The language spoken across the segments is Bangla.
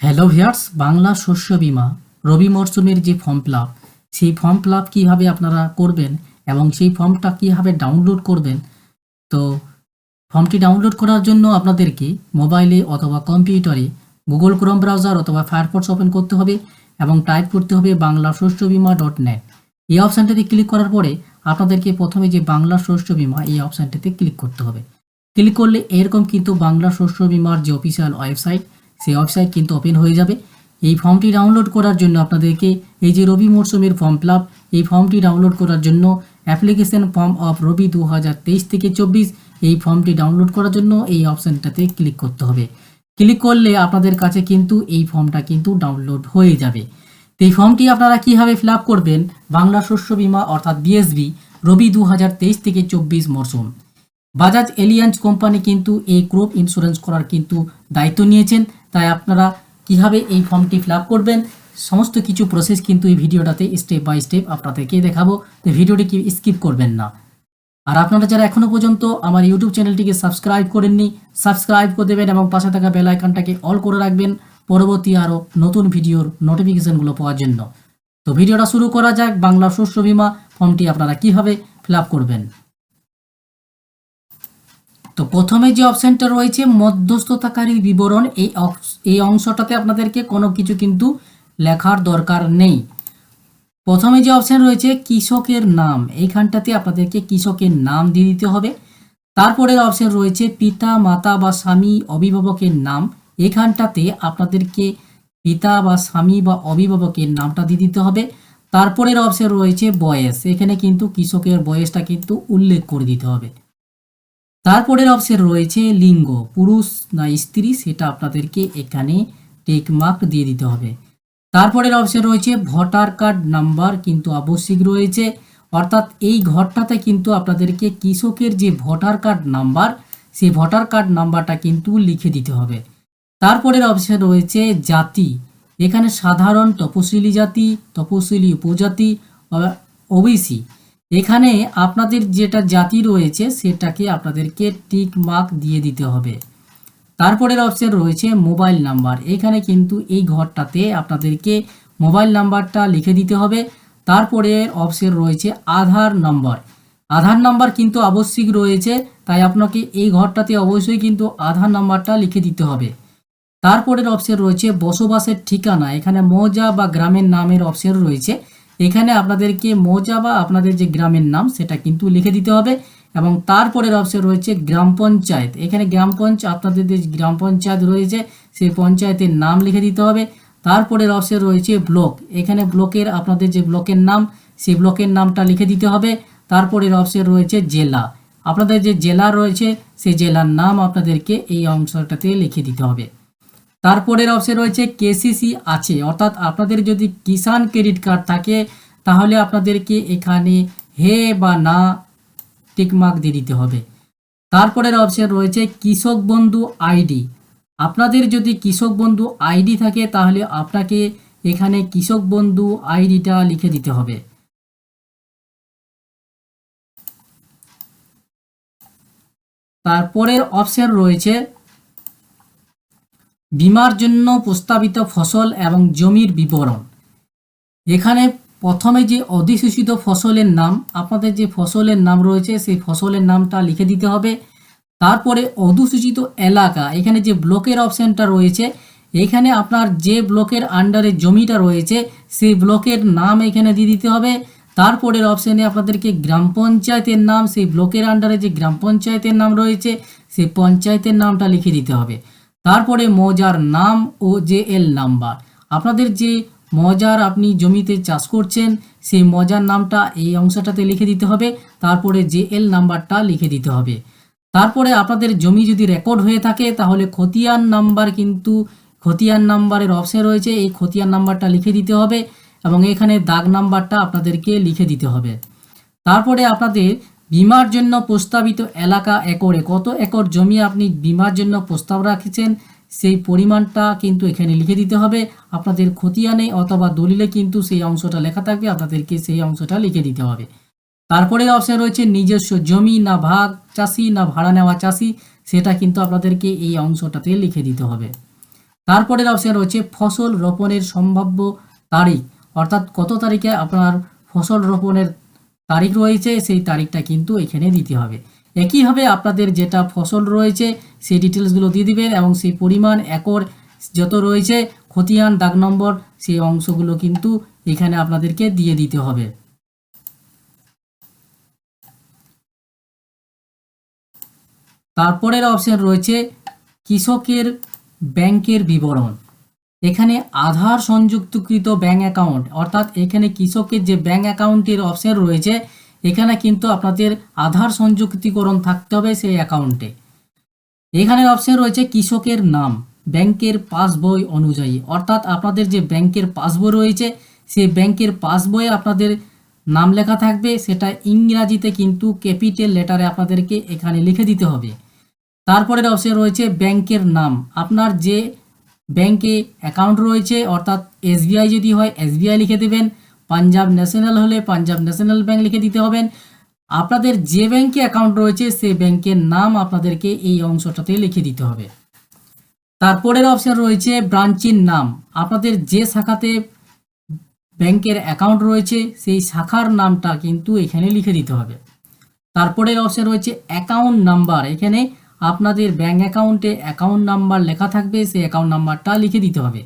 হ্যালো ভিয়ার্স বাংলা শস্য বীমা, রবি মরশুমের যে ফর্ম ফিল সেই ফর্ম ফিল কীভাবে আপনারা করবেন এবং সেই ফর্মটা কীভাবে ডাউনলোড করবেন? তো ফর্মটি ডাউনলোড করার জন্য আপনাদেরকে মোবাইলে অথবা কম্পিউটারে গুগল ক্রোম ব্রাউজার অথবা ফায়ারফক্স ওপেন করতে হবে এবং টাইপ করতে হবে বাংলা শস্য বীমা ডট নেট এই অপশানটিতে ক্লিক করার পরে আপনাদেরকে প্রথমে যে বাংলা শস্য বীমা, এই অপশানটিতে ক্লিক করতে হবে। ক্লিক করলে এরকম কিন্তু বাংলা শস্য বীমার যে অফিসিয়াল ওয়েবসাইট সেই ওয়েবসাইট কিন্তু ওপেন হয়ে যাবে। এই ফর্মটি ডাউনলোড করার জন্য আপনাদেরকে এই যে রবি মরশুমের ফর্ম ফিল আপ এই ফর্মটি ডাউনলোড করার জন্য অ্যাপ্লিকেশন ফর্ম অফ রবি দু হাজার তেইশ থেকে চব্বিশ, এই ফর্মটি ডাউনলোড করার জন্য এই অপশানটাতে ক্লিক করতে হবে। ক্লিক করলে আপনাদের কাছে কিন্তু এই ফর্মটা কিন্তু ডাউনলোড হয়ে যাবে। তো এই ফর্মটি আপনারা কীভাবে ফিল করবেন? বাংলা শস্য বীমা অর্থাৎ বিএসবি রবি দু হাজার তেইশ থেকে চব্বিশ মরশুম বাজাজ এলিয়ান্স কোম্পানি কিন্তু এই ক্রপ ইন্স্যুরেন্স করার কিন্তু দায়িত্ব নিয়েছেন। তাই আপনারা কীভাবে এই ফর্মটি ফিল করবেন, সমস্ত কিছু প্রসেস কিন্তু এই ভিডিওটাতে স্টেপ বাই স্টেপ আপনাদেরকে দেখাবো। তো ভিডিওটি কি স্কিপ করবেন না। আর আপনারা যারা এখনও পর্যন্ত আমার ইউটিউব চ্যানেলটিকে সাবস্ক্রাইব করেননি সাবস্ক্রাইব করে দেবেন এবং পাশে থাকা বেল আইকনটাকে অল করে রাখবেন পরবর্তী আরও নতুন ভিডিওর নোটিফিকেশনগুলো পাওয়ার জন্য। তো ভিডিওটা শুরু করা যাক, বাংলা শস্য বীমা ফর্মটি আপনারা কীভাবে ফিল করবেন। তো প্রথমে যে অপশানটা রয়েছে, মধ্যস্থতাকারী বিবরণ, এই এই অংশটাতে আপনাদেরকে কোনো কিছু কিন্তু লেখার দরকার নেই। প্রথমে যে অপশান রয়েছে, কৃষকের নাম। এইখানটাতে আপনাদেরকে কৃষকের নাম দিয়ে দিতে হবে। তারপরের অপশান রয়েছে, পিতা, মাতা বা স্বামী, অভিভাবকের নাম। এখানটাতে আপনাদেরকে পিতা বা স্বামী বা অভিভাবকের নামটা দিয়ে দিতে হবে। তারপরের অপশান রয়েছে, বয়স। এখানে কিন্তু কৃষকের বয়সটা কিন্তু উল্লেখ করে দিতে হবে। তারপরের অপশন রয়েছে লিঙ্গ। পুরুষ না স্ত্রী সেটা আপনাদেরকে এখানে টেক মার্ক দিয়ে দিতে হবে। তারপরের অপশন রয়েছে ভোটার কার্ড নাম্বার কিন্তু আবশ্যিক রয়েছে। অর্থাৎ এই ঘরটাতে কিন্তু আপনাদেরকে কৃষকের যে ভোটার কার্ড নাম্বার সেই ভোটার কার্ড নাম্বারটা কিন্তু লিখে দিতে হবে। তারপরের অপশন রয়েছে জাতি। এখানে সাধারণ তপশিলি জাতি, তপশিলি উপজাতি ওবিসি। এখানে আপনাদের যেটা জাতি রয়েছে, সেটাকে আপনাদেরকে টিক মার্ক দিয়ে দিতে হবে। তারপরের অপশন রয়েছে মোবাইল নাম্বার এখানে কিন্তু এই ঘরটাতে আপনাদেরকে মোবাইল নাম্বারটা লিখে দিতে হবে। তারপরে অপশন রয়েছে আধার নাম্বার আধার নাম্বার কিন্তু আবশ্যিক রয়েছে, তাই আপনাকে এই ঘরটাতে অবশ্যই কিন্তু আধার নাম্বারটা লিখে দিতে হবে। তারপরের অপশন রয়েছে বসবাসের ঠিকানা। এখানে মৌজা বা গ্রামের নামের অপশন রয়েছে। এখানে আপনাদেরকে মৌজা বা আপনাদের যে গ্রামের নাম, সেটা কিন্তু লিখে দিতে হবে। এবং তারপরের অপশন রয়েছে গ্রাম পঞ্চায়েত। এখানে গ্রাম পঞ্চায়েত আপনাদের যে গ্রাম পঞ্চায়েত রয়েছে, সেই পঞ্চায়েতের নাম লিখে দিতে হবে। তারপরের অপশন রয়েছে ব্লক। এখানে ব্লকের, আপনাদের যে ব্লকের নাম, সেই ব্লকের নামটা লিখে দিতে হবে। তারপরের অপশন রয়েছে জেলা। আপনাদের যে জেলা রয়েছে, সেই জেলার নাম আপনাদেরকে এই অংশটাতে লিখে দিতে হবে। তারপরের অপশন রয়েছে কেসিসি আছে। অর্থাৎ আপনাদের যদি কিষাণ ক্রেডিট কার্ড থাকে, তাহলে আপনাদেরকে এখানে হে বা না টিকমার্ক দিয়ে দিতে হবে। তারপরের অপশন রয়েছে কৃষক বন্ধু আইডি। আপনাদের যদি কৃষক বন্ধু আইডি থাকে, তাহলে আপনাকে এখানে কৃষক বন্ধু আইডিটা লিখে দিতে হবে। তারপরের অপশন রয়েছে বিমার জন্য প্রস্তাবিত ফসল এবং জমির বিবরণ। এখানে প্রথমে যে অধিসূচিত ফসলের নাম, আপনাদের যে ফসলের নাম রয়েছে, সেই ফসলের নামটা লিখে দিতে হবে। তারপরে অধিসূচিত এলাকা, এখানে যে ব্লকের অপশানটা রয়েছে, এখানে আপনার যে ব্লকের আন্ডারে জমিটা রয়েছে, সেই ব্লকের নাম এখানে দিয়ে দিতে হবে। তারপরের অপশানে আপনাদেরকে গ্রাম পঞ্চায়েতের নাম, সেই ব্লকের আন্ডারে যে গ্রাম পঞ্চায়েতের নাম রয়েছে, সেই পঞ্চায়েতের নামটা লিখে দিতে হবে। তারপরে মৌজার নাম ও যে এল নাম্বার। আপনাদের যে মজার আপনি জমিতে চাষ করছেন, সেই মজার নামটা এই অংশটাতে লিখে দিতে হবে, তারপরে যে এল নাম্বারটা লিখে দিতে হবে। তারপরে আপনাদের জমি যদি রেকর্ড হয়ে থাকে, তাহলে খতিয়ান নাম্বার কিন্তু, খতিয়ান নাম্বারের অপশন রয়েছে, এই খতিয়ান নাম্বারটা লিখে দিতে হবে এবং এখানে দাগ নাম্বারটা আপনাদেরকে লিখে দিতে হবে। তারপরে আপনাদের বিমার জন্য প্রস্তাবিত এলাকা একরে, কত একর জমি আপনি বিমার জন্য প্রস্তাব রাখছেন? সেই পরিমাণটা কিন্তু এখানে লিখে দিতে হবে। আপনাদের খতিয়ানে অথবা দলিলে কিন্তু সেই অংশটা লেখা থাকবে, আপনাদেরকে সেই অংশটা লিখে দিতে হবে। তারপরে অপশন রয়েছে নিজস্ব জমি না ভাগ চাষি না ভাড়া নেওয়া চাষি, সেটা কিন্তু আপনাদেরকে এই অংশটাতে লিখে দিতে হবে। তারপরের অপশন রয়েছে ফসল রোপণের সম্ভাব্য তারিখ, অর্থাৎ কত তারিখে আপনার ফসল রোপণের তারিখ রয়েছে, সেই তারিখটা কিন্তু এখানে দিতে হবে। একইভাবে আপনাদের যেটা ফসল রয়েছে, সেই ডিটেলসগুলো দিয়ে দিবেন এবং সেই পরিমাণ, একর যত রয়েছে, খতিয়ান, দাগ নম্বর, সেই অংশগুলো কিন্তু এখানে আপনাদেরকে দিয়ে দিতে হবে। তারপরের অপশন রয়েছে কৃষকের ব্যাংকের বিবরণ। এখানে আধার সংযুক্তকৃত ব্যাঙ্ক অ্যাকাউন্ট অর্থাৎ এখানে কৃষকের যে ব্যাঙ্ক অ্যাকাউন্টের অপশন রয়েছে, এখানে কিন্তু আপনাদের আধার সংযুক্তিকরণ থাকতে হবে সেই অ্যাকাউন্টে এখানে অপশন রয়েছে কৃষকের নাম, ব্যাংকের পাসবই অনুযায়ী। অর্থাৎ আপনাদের যে ব্যাংকের পাসবই রয়েছে, সেই ব্যাংকের পাসবইয়ে আপনাদের নাম লেখা থাকবে, সেটা ইংরাজিতে কিন্তু ক্যাপিটাল লেটারে আপনাদেরকে এখানে লিখে দিতে হবে। তারপরের অপশন রয়েছে ব্যাংকের নাম। আপনার যে ব্যাংকে অ্যাকাউন্ট রয়েছে, অর্থাৎ এসবিআই যদি হয়, এসবিআই লিখে দেবেন। পাঞ্জাব ন্যাশনাল হলে পাঞ্জাব ন্যাশনাল ব্যাংক লিখে দিতে হবেন। আপনাদের যে ব্যাংকে অ্যাকাউন্ট রয়েছে সেই ব্যাংকের নাম আপনাদেরকে এই অংশটাতে লিখে দিতে হবে। তারপরের অপশান রয়েছে ব্রাঞ্চের নাম। আপনাদের যে শাখাতে ব্যাংকের অ্যাকাউন্ট রয়েছে, সেই শাখার নামটা কিন্তু এখানে লিখে দিতে হবে। তারপরের অপশান রয়েছে অ্যাকাউন্ট নাম্বার। এখানে আপনাদের ব্যাঙ্ক অ্যাকাউন্টে অ্যাকাউন্ট নাম্বার লেখা থাকবে, সেই অ্যাকাউন্ট নাম্বারটা লিখে দিতে হবে।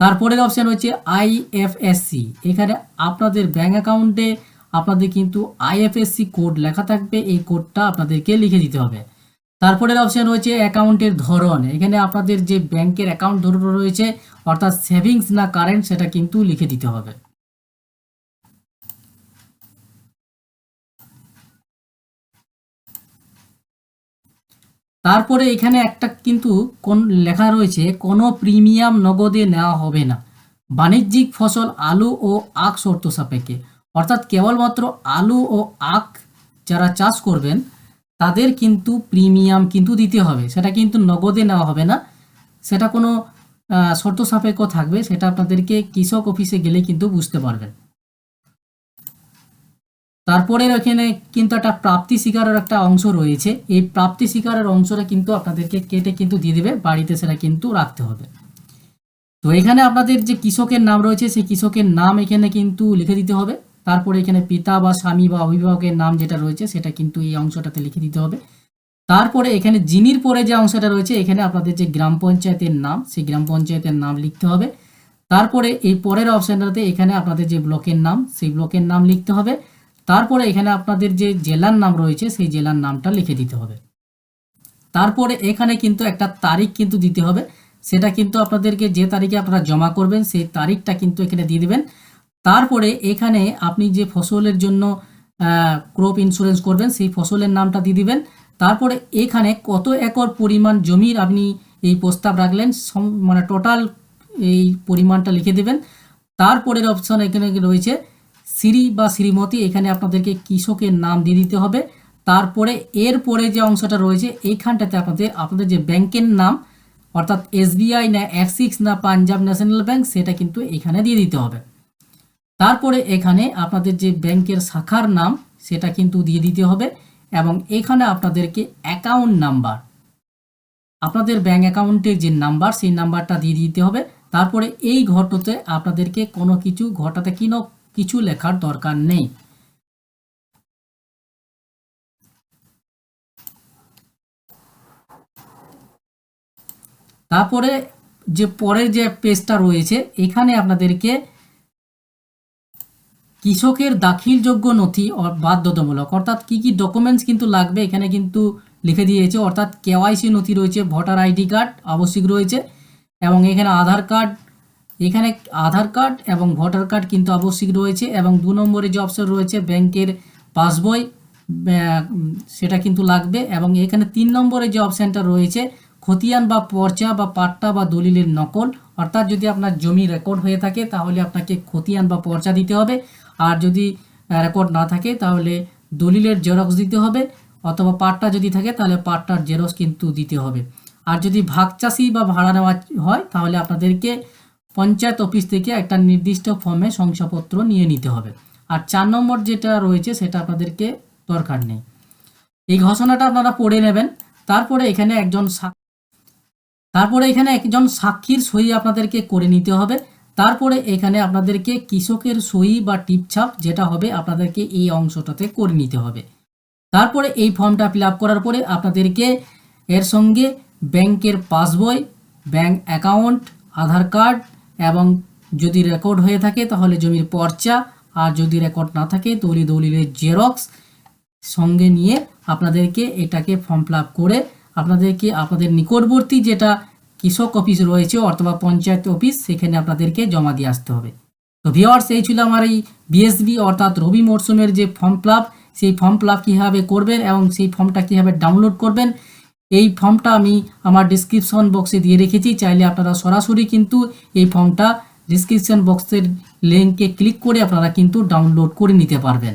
তারপরের অপশান হচ্ছে আইএফএসসি এখানে আপনাদের ব্যাঙ্ক অ্যাকাউন্টে আপনাদের কিন্তু আইএফএসসি কোড লেখা থাকবে, এই কোডটা আপনাদেরকে লিখে দিতে হবে। তারপরের অপশান রয়েছে অ্যাকাউন্টের ধরন। এখানে আপনাদের যে ব্যাংকের অ্যাকাউন্ট ধরন রয়েছে, অর্থাৎ সেভিংস না কারেন্ট সেটা কিন্তু লিখে দিতে হবে। তারপরে এখানে একটা কিন্তু কোন লেখা রয়েছে, কোনো প্রিমিয়াম নগদে নেওয়া হবে না। বাণিজ্যিক ফসল আলু ও আখ শর্ত সাপেক্ষে। অর্থাৎ কেবলমাত্র আলু ও আখ যারা চাষ করবেন, তাদের কিন্তু প্রিমিয়াম কিন্তু দিতে হবে। সেটা কিন্তু নগদে নেওয়া হবে না। সেটা কোনো শর্ত সাপেক্ষ থাকবে, সেটা আপনাদেরকে কৃষক অফিসে গেলে কিন্তু বুঝতে পারবেন। তারপরে এখানে কিন্তু একটা প্রাপ্তি শিকারের একটা অংশ রয়েছে। এই প্রাপ্তি শিকারের অংশটা কিন্তু আপনাদেরকে কেটে কিন্তু দিয়ে দেবে, বাড়িতে সেটা কিন্তু রাখতে হবে। তো এখানে আপনাদের যে কৃষকের নাম রয়েছে, সেই কৃষকের নাম এখানে কিন্তু লিখে দিতে হবে। তারপরে এখানে পিতা বা স্বামী বা অভিভাবকের নাম যেটা রয়েছে, সেটা কিন্তু এই অংশটাতে লিখে দিতে হবে। তারপরে এখানে জিনির পরে যে অংশটা রয়েছে, এখানে আপনাদের যে গ্রাম পঞ্চায়েতের নাম, সেই গ্রাম পঞ্চায়েতের নাম লিখতে হবে। তারপরে এই পরের অপশানটাতে এখানে আপনাদের যে ব্লকের নাম, সেই ব্লকের নাম লিখতে হবে। তারপরে এখানে আপনাদের যে জেলার নাম রয়েছে, সেই জেলার নামটা লিখে দিতে হবে। তারপরে এখানে কিন্তু একটা তারিখ কিন্তু দিতে হবে। সেটা কিন্তু আপনাদেরকে যে তারিখে আপনারা জমা করবেন, সেই তারিখটা কিন্তু এখানে দিয়ে দেবেন। তারপরে এখানে আপনি যে ফসলের জন্য ক্রপ ইন্স্যুরেন্স করবেন, সেই ফসলের নামটা দিয়ে দিবেন। তারপরে এখানে কত একর পরিমাণ জমির আপনি এই প্রস্তাব রাখলেন মানে টোটাল এই পরিমাণটা লিখে দেবেন। তারপরের অপশন এখানে রয়েছে শ্রী বা শ্রীমতী, এখানে আপনাদেরকে কৃষকের নাম দিয়ে দিতে হবে। তারপরে, এর পরে যে অংশটা রয়েছে, এইখানটাতে আপনাদের আপনাদের যে ব্যাংকের নাম, অর্থাৎ এসবিআই না অ্যাক্সিস না পাঞ্জাব ন্যাশনাল ব্যাংক, সেটা কিন্তু এখানে দিয়ে দিতে হবে। তারপরে এখানে আপনাদের যে ব্যাংকের শাখার নাম, সেটা কিন্তু দিয়ে দিতে হবে এবং এখানে আপনাদেরকে অ্যাকাউন্ট নাম্বার। আপনাদের ব্যাংক অ্যাকাউন্টের যে নাম্বার, সেই নাম্বারটা দিয়ে দিতে হবে। তারপরে এই ঘটতে আপনাদেরকে কোনো কিছু ঘটাতে কিনো কিছু লেখার দরকার নেই। তারপরে যে পরের যে পেজটা রয়েছে, এখানে আপনাদেরকে কৃষকের দাখিলযোগ্য নথি বাধ্যতামূলক। অর্থাৎ কি কি ডকুমেন্টস কিন্তু লাগবে, এখানে কিন্তু লিখে দিয়েছে। অর্থাৎ কেওয়াইসি নথি রয়েছে, ভোটার আইডি কার্ড আবশ্যিক রয়েছে এবং এখানে আধার কার্ড এখানে আধার কার্ড এবং ভোটার কার্ড কিন্তু আবশ্যিক রয়েছে এবং দু নম্বরে যে অপশন রয়েছে ব্যাংকের পাসবই সেটা কিন্তু লাগবে এবং এখানে তিন নম্বরে যে অপশানটা রয়েছে, খতিয়ান বা পর্চা বা পাট্টা বা দলিলের নকল। অর্থাৎ যদি আপনার জমি রেকর্ড হয়ে থাকে, তাহলে আপনাকে খতিয়ান বা পর্চা দিতে হবে। আর যদি রেকর্ড না থাকে, তাহলে দলিলের জেরক্স দিতে হবে। অথবা পাট্টা যদি থাকে, তাহলে পাট্টার জেরক্স কিন্তু দিতে হবে। আর যদি ভাগ চাষি বা ভাড়া নেওয়া হয়, তাহলে আপনাদেরকে পঞ্চায়েত অফিস থেকে একটা নির্দিষ্ট ফর্মে শংসাপত্র নিয়ে নিতে হবে। আর চার নম্বর যেটা রয়েছে, সেটা আপনাদেরকে দরকার নেই। এই ঘোষণাটা আপনারা পড়ে নেবেন। তারপরে এখানে একজন তারপরে এখানে একজন সাক্ষীর সই আপনাদেরকে করে নিতে হবে। তারপরে এখানে আপনাদেরকে কৃষকের সই বা টিপছাপ যেটা হবে, আপনাদেরকে এই অংশটাতে করে নিতে হবে। তারপরে এই ফর্মটা ফিল করার পরে আপনাদেরকে এর সঙ্গে ব্যাংকের passbook, bank account, Aadhaar card এবং যদি রেকর্ড হয়ে থাকে, তাহলে জমির পর্চা, আর যদি রেকর্ড না থাকে তলি দলিলের জেরক্স সঙ্গে নিয়ে আপনাদেরকে এটাকে ফর্ম ফিল করে আপনাদেরকে আপনাদের নিকটবর্তী যেটা কৃষক অফিস রয়েছে অথবা পঞ্চায়েত অফিস সেখানে আপনাদেরকে জমা দিয়ে আসতে হবে। তো ভিওয়ার্স এই ছিল আমার এই বিএসবি অর্থাৎ রবি মরশুমের যে ফর্ম ফিল সেই ফর্ম ফিল কীভাবে করবেন এবং সেই ফর্মটা কীভাবে ডাউনলোড করবেন এই ফর্মটা আমি আমার ডিসক্রিপশন বক্সে দিয়ে রেখেছি, চাইলে আপনারা সরাসরি কিন্তু এই ফর্মটা ডিসক্রিপশন বক্সের লিঙ্কে ক্লিক করে আপনারা কিন্তু ডাউনলোড করে নিতে পারবেন।